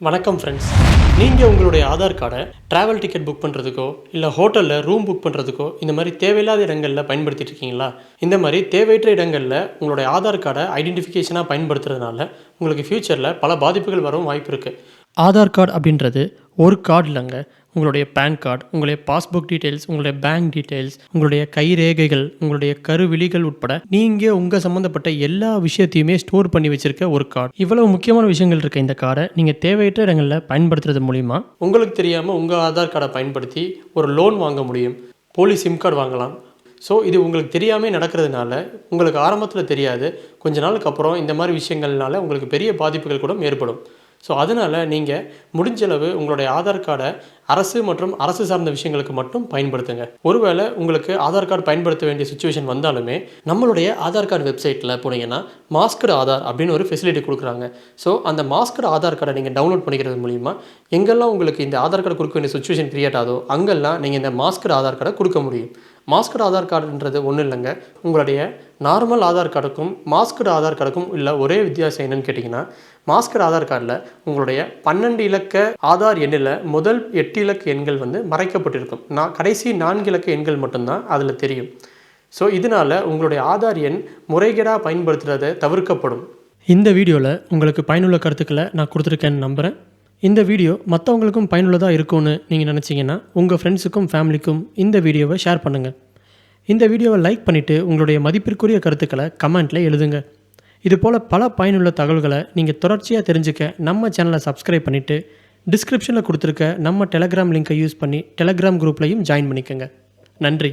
வணக்கம் ஃப்ரெண்ட்ஸ் நீங்கள் உங்களுடைய ஆதார் கார்டை ட்ராவல் டிக்கெட் புக் பண்ணுறதுக்கோ இல்லை ஹோட்டலில் ரூம் புக் பண்ணுறதுக்கோ இந்த மாதிரி தேவையில்லாத இடங்களில் பயன்படுத்திட்டு இருக்கீங்களா? இந்த மாதிரி தேவையற்ற இடங்களில் உங்களுடைய ஆதார் கார்டை ஐடென்டிஃபிகேஷனாக பயன்படுத்துறதுனால உங்களுக்கு ஃப்யூச்சரில் பல பாதிப்புகள் வரவும் வாய்ப்பு இருக்குது ஆதார் கார்டு அப்படின்றது ஒரு கார்டு இல்லைங்க. உங்களுடைய பேன் கார்டு உங்களுடைய பாஸ்புக் டீட்டெயில்ஸ் உங்களுடைய பேங்க் டீட்டெயில்ஸ் உங்களுடைய கைரேகைகள் உங்களுடைய கருவிழிகள் உட்பட நீங்கள் உங்கள் சம்மந்தப்பட்ட எல்லா விஷயத்தையுமே ஸ்டோர் பண்ணி வச்சிருக்க ஒரு கார்டு. இவ்வளவு முக்கியமான விஷயங்கள் இருக்க இந்த கார்டை நீங்கள் தேவையற்ற இடங்களில் பயன்படுத்துறது மூலிமா உங்களுக்கு தெரியாமல் உங்கள் ஆதார் கார்டை பயன்படுத்தி ஒரு லோன் வாங்க முடியும். போலி சிம் கார்டு வாங்கலாம். ஸோ இது உங்களுக்கு தெரியாமல் நடக்கிறதுனால உங்களுக்கு ஆரம்பத்தில் தெரியாது. கொஞ்ச நாளுக்கு அப்புறம் இந்த மாதிரி விஷயங்கள்னால உங்களுக்கு பெரிய பாதிப்புகள் கூட ஏற்படும். ஸோ அதனால் நீங்கள் முடிஞ்சளவு உங்களுடைய ஆதார் கார்டை அரசு மற்றும் அரசு சார்ந்த விஷயங்களுக்கு மட்டும் பயன்படுத்துங்க. ஒருவேளை உங்களுக்கு ஆதார் கார்டு பயன்படுத்த வேண்டிய சுச்சுவேஷன் வந்தாலுமே நம்மளுடைய ஆதார் கார்டு வெப்சைட்டில் போனீங்கன்னா மாஸ்கடு ஆதார் அப்படின்னு ஒரு ஃபெசிலிட்டி கொடுக்குறாங்க. ஸோ அந்த மாஸ்கடு ஆதார் கார்டை நீங்கள் டவுன்லோட் பண்ணிக்கிறது மூலிமா எங்கெல்லாம் உங்களுக்கு இந்த ஆதார் கார்டு கொடுக்க வேண்டிய சுச்சுவேஷன் கிரியேட் ஆகுதோ அங்கெல்லாம் நீங்கள் இந்த மாஸ்கடு ஆதார் கார்டை கொடுக்க முடியும். மாஸ்கடு ஆதார் கார்டுன்றது ஒன்றும் இல்லைங்க. உங்களுடைய நார்மல் ஆதார் கார்டுக்கும் மாஸ்கடு ஆதார் கார்டுக்கும் இல்லை ஒரே வித்தியாசம் என்னன்னு கேட்டிங்கன்னா மாஸ்கடு ஆதார் கார்டில் உங்களுடைய பன்னெண்டு இலக்க ஆதார் எண்ணில் முதல் எட்டு இலக்க எண்கள் வந்து மறைக்கப்பட்டிருக்கும். நான் கடைசி நான்கு இலக்க எண்கள் மட்டும்தான் அதில் தெரியும். ஸோ இதனால் உங்களுடைய ஆதார் எண் முறைகேடாக பயன்படுத்துகிறத தவிர்க்கப்படும். இந்த வீடியோவில் உங்களுக்கு பயனுள்ள கருத்துக்களை நான் கொடுத்துருக்கேன்னு நம்புகிறேன் இந்த வீடியோ மற்றவங்களுக்கும் பயனுள்ளதாக இருக்கும்னு நீங்கள் நினச்சிங்கன்னா உங்கள் ஃப்ரெண்ட்ஸுக்கும் ஃபேமிலிக்கும் இந்த வீடியோவை ஷேர் பண்ணுங்கள் இந்த வீடியோவை லைக் பண்ணிவிட்டு உங்களுடைய மதிப்பிற்குரிய கருத்துக்களை கமெண்ட்டில் எழுதுங்க. இது போல் பல பயனுள்ள தகவல்களை நீங்கள் தொடர்ச்சியாக தெரிஞ்சுக்க நம்ம சேனலை சப்ஸ்கிரைப் பண்ணிவிட்டு டிஸ்கிரிப்ஷனில் கொடுத்துருக்க நம்ம டெலகிராம் லிங்க்கை யூஸ் பண்ணி டெலகிராம் குரூப்லையும் ஜாயின் பண்ணிக்கோங்க. நன்றி.